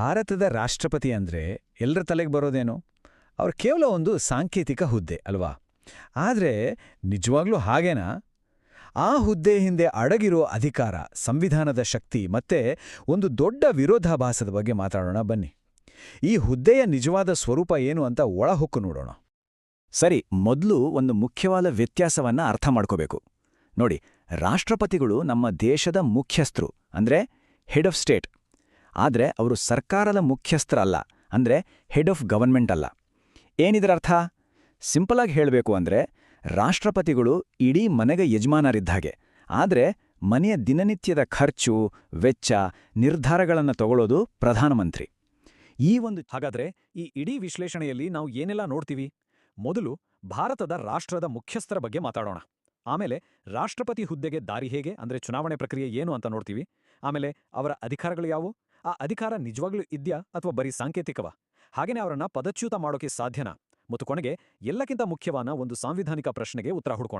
ಭಾರತದ ರಾಷ್ಟ್ರಪತಿ ಅಂದ್ರೆ ಎಲ್ಲರ ತಲೆಗೆ ಬರೋದೇನು? ಅವರು ಕೇವಲ ಒಂದು ಸಾಂಕೇತಿಕ ಹುದ್ದೆ, ಅಲ್ವಾ? ಆದರೆ ನಿಜವಾಗ್ಲೂ ಹಾಗೇನಾ? ಆ ಹುದ್ದೆ ಹಿಂದೆ ಅಡಗಿರೋ ಅಧಿಕಾರ, ಸಂವಿಧಾನದ ಶಕ್ತಿ ಮತ್ತೆ ಒಂದು ದೊಡ್ಡ ವಿರೋಧಾಭಾಸದ ಬಗ್ಗೆ ಮಾತಾಡೋಣ, ಬನ್ನಿ. ಈ ಹುದ್ದೆಯ ನಿಜವಾದ ಸ್ವರೂಪ ಏನು ಅಂತ ಒಳಹೊಕ್ಕು ನೋಡೋಣ. ಸರಿ, ಮೊದಲು ಒಂದು ಮುಖ್ಯವಾದ ವ್ಯತ್ಯಾಸವನ್ನ ಅರ್ಥ ಮಾಡ್ಕೋಬೇಕು. ನೋಡಿ, ರಾಷ್ಟ್ರಪತಿಗಳು ನಮ್ಮ ದೇಶದ ಮುಖ್ಯಸ್ಥರು, ಅಂದ್ರೆ ಹೆಡ್ ಆಫ್ ಸ್ಟೇಟ್ ಆದ್ರೆ ಅವರು ಸರ್ಕಾರದ ಮುಖ್ಯಸ್ಥರಲ್ಲ, ಅಂದ್ರೆ ಹೆಡ್ ಆಫ್ ಗವರ್ಮೆಂಟ್ ಅಲ್ಲ. ಏನಿದರ ಅರ್ಥ? ಸಿಂಪಲ್ ಆಗಿ ಹೇಳಬೇಕು ಅಂದ್ರೆ, ರಾಷ್ಟ್ರಪತಿಗಳು ಇಡೀ ಮನೆಗೆ ಯಜಮಾನರಿದ್ದಾಗೆ. ಆದರೆ ಮನೆಯ ದಿನನಿತ್ಯದ ಖರ್ಚು, ವೆಚ್ಚ, ನಿರ್ಧಾರಗಳನ್ನು ತಗೊಳ್ಳೋದು ಪ್ರಧಾನಮಂತ್ರಿ. ಈ ಒಂದು ಹಾಗಾದ್ರೆ ಈ ಇಡೀ ವಿಶ್ಲೇಷಣೆಯಲ್ಲಿ ನಾವು ಏನೆಲ್ಲ ನೋಡ್ತೀವಿ? ಮೊದಲು ಭಾರತದ ರಾಷ್ಟ್ರದ ಮುಖ್ಯಸ್ಥರ ಬಗ್ಗೆ ಮಾತಾಡೋಣ. ಆಮೇಲೆ ರಾಷ್ಟ್ರಪತಿ ಹುದ್ದೆಗೆ ದಾರಿ ಹೇಗೆ, ಅಂದ್ರೆ ಚುನಾವಣೆ ಪ್ರಕ್ರಿಯೆ ಏನು ಅಂತ ನೋಡ್ತೀವಿ. ಆಮೇಲೆ ಅವರ ಅಧಿಕಾರಗಳು ಯಾವುವು? ಆ ಅಧಿಕಾರ ನಿಜವಾಗ್ಲೂ ಇದ್ಯಾ ಅಥವಾ ಬರೀ ಸಾಂಕೇತಿಕವಾ? ಹಾಗೇನೆ ಅವರನ್ನ ಪದಚ್ಯುತ ಮಾಡೋಕೆ ಸಾಧ್ಯನಾ? ಮತ್ತು ಕೊನೆಗೆ ಎಲ್ಲಕ್ಕಿಂತ ಮುಖ್ಯವಾದ ಒಂದು ಸಾಂವಿಧಾನಿಕ ಪ್ರಶ್ನೆಗೆ ಉತ್ತರ ಹುಡ್ಕೋಣ.